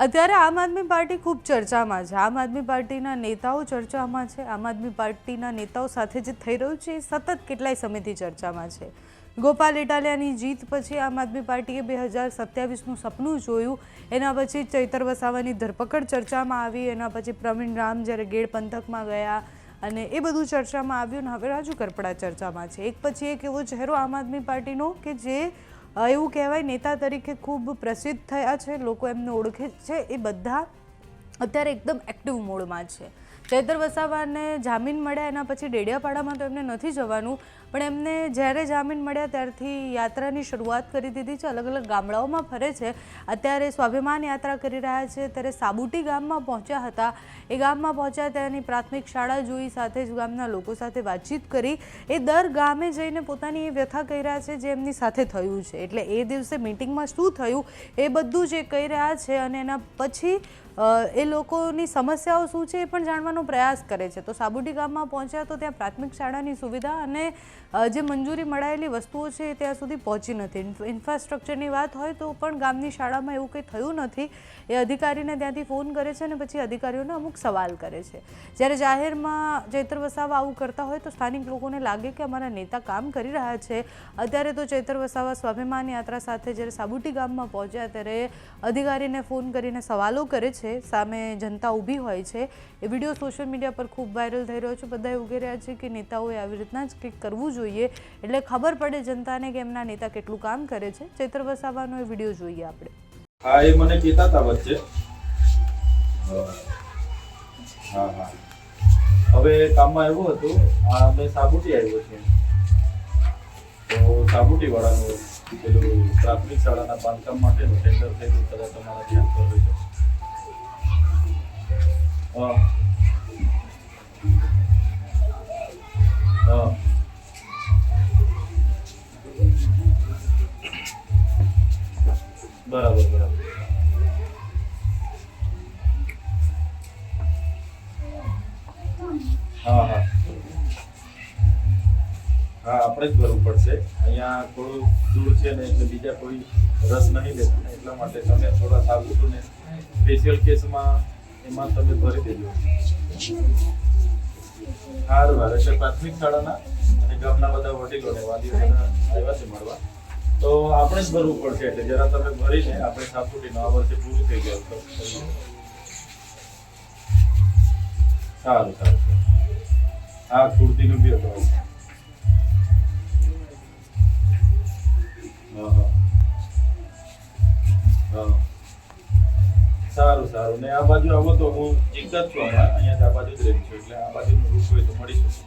અત્યારે આમ આદમી પાર્ટી ખૂબ ચર્ચામાં છે. આમ આદમી પાર્ટીના નેતાઓ ચર્ચામાં છે. આમ આદમી પાર્ટીના નેતાઓ સાથે જે થઈ રહ્યું છે, એ સતત કેટલાય સમયથી ચર્ચામાં છે. ગોપાલ ઇટાલિયાની જીત પછી આમ આદમી પાર્ટીએ બે હજાર સત્યાવીસનું સપનું જોયું. એના પછી ચૈતર વસાવાની ધરપકડ ચર્ચામાં આવી. એના પછી પ્રવીણ રામ જ્યારે ગેડ પંથકમાં ગયા અને એ બધું ચર્ચામાં આવ્યું ને હવે રાજુ કરપડા ચર્ચામાં છે. એક પછી એક એવો ચહેરો આમ આદમી પાર્ટીનો કે જે એવું કહેવાય, નેતા તરીકે ખૂબ પ્રસિદ્ધ થયા છે, લોકો એમને ઓળખે છે, એ બધા અત્યારે એકદમ એક્ટિવ મોડમાં છે. ચૈતર વસાવાને જામીન મળ્યા એના પછી ડેડિયાપાડામાં તો એમને નથી જવાનું. પણ એમને જ્યારે જામીન મળ્યા ત્યારથી યાત્રાની શરૂઆત કરી દીધી છે. અલગ અલગ ગામડાઓમાં ફરે છે. અત્યારે સ્વાભિમાન યાત્રા કરી રહ્યા છે. ત્યારે સાબુટી ગામમાં પહોંચ્યા હતા. એ ગામમાં પહોંચ્યા ત્યાંની પ્રાથમિક શાળા જોઈ સાથે જ ગામના લોકો સાથે વાતચીત કરી. એ દર ગામે જઈને પોતાની એ વ્યથા કહી રહ્યા છે જે એમની સાથે થયું છે. એટલે એ દિવસે મિટિંગમાં શું થયું એ બધું જ કહી રહ્યા છે અને એના પછી એ લોકોની સમસ્યાઓ શું છે એ પણ જાણવાનો પ્રયાસ કરે છે. તો સાબુટી ગામમાં પહોંચ્યા તો ત્યાં પ્રાથમિક શાળાની સુવિધા અને જે મંજૂરી મળાયેલી વસ્તુઓ છે એ ત્યાં સુધી પહોંચી નથી. ઇન્ફ્રાસ્ટ્રક્ચરની વાત હોય તો પણ ગામની શાળામાં એવું કંઈ થયું નથી. એ અધિકારીને ત્યાંથી ફોન કરે છે અને પછી અધિકારીઓને અમુક સવાલ કરે છે. જ્યારે જાહેરમાં ચૈત્ર વસાવા આવું કરતા હોય તો સ્થાનિક લોકોને લાગે કે અમારા નેતા કામ કરી રહ્યા છે. અત્યારે તો ચૈતર વસાવા સ્વાભિમાન યાત્રા સાથે જ્યારે સાબુટી ગામમાં પહોંચ્યા ત્યારે અધિકારીને ફોન કરીને સવાલો કરે છે. સામે જનતા ઊભી હોય છે. એ વીડિયો સોશિયલ મીડિયા પર ખૂબ વાયરલ થઈ રહ્યો છે. બધા એવું કહી રહ્યા છે કે નેતાઓએ આવી રીતના જ કંઈક કરવું જોઈએ. એટલે ખબર પડે જનતાને કે એમના નેતા કેટલું કામ કરે છે. ચૈતર વસાવાનો એ વીડિયો જોઈએ આપણે. હા, એ મને કહેતા હતા વચ્ચે. હા હા. હવે કામમાં એવું હતું. આ અમે સાબુટી આવ્યો છે. તો સાબુટી વાળાનું પેલું પ્રાથમિક શાળાના બાંધકામ માટેનું ટેન્ડર થયેલું, કદાચ તમારા ધ્યાન પર હા. બરાબર બરાબર. હા હા. હા, આપણે જ ભરવું પડશે. અહીંયા થોડું દૂર છે ને એટલે બીજા કોઈ રસ નહીં લેતું. એટલા માટે તમે થોડા સાબુતું ને સ્પેશિયલ કેસમાં એમાં તમે ભરી દેજો. સારું હારે. એટલે પ્રાથમિક શાળાના અને ગામના બધા વડીલોને વાલીઓ બધા આવ્યા છે મળવા. તો આપણે જ ભરવું પડશે એટલે જરા તમે ભરીને આપણે સાપુટીનું આ વર્ષે પૂરું થઈ ગયું સારું સારું હા કુર્તીનું બી હતું. સારું સારું. ને આ બાજુ આવો તો હું જીગત છું અહીંયા જ આ બાજુ જ રહી છું, એટલે આ બાજુનું રૂપ હોય તો મળી શકું.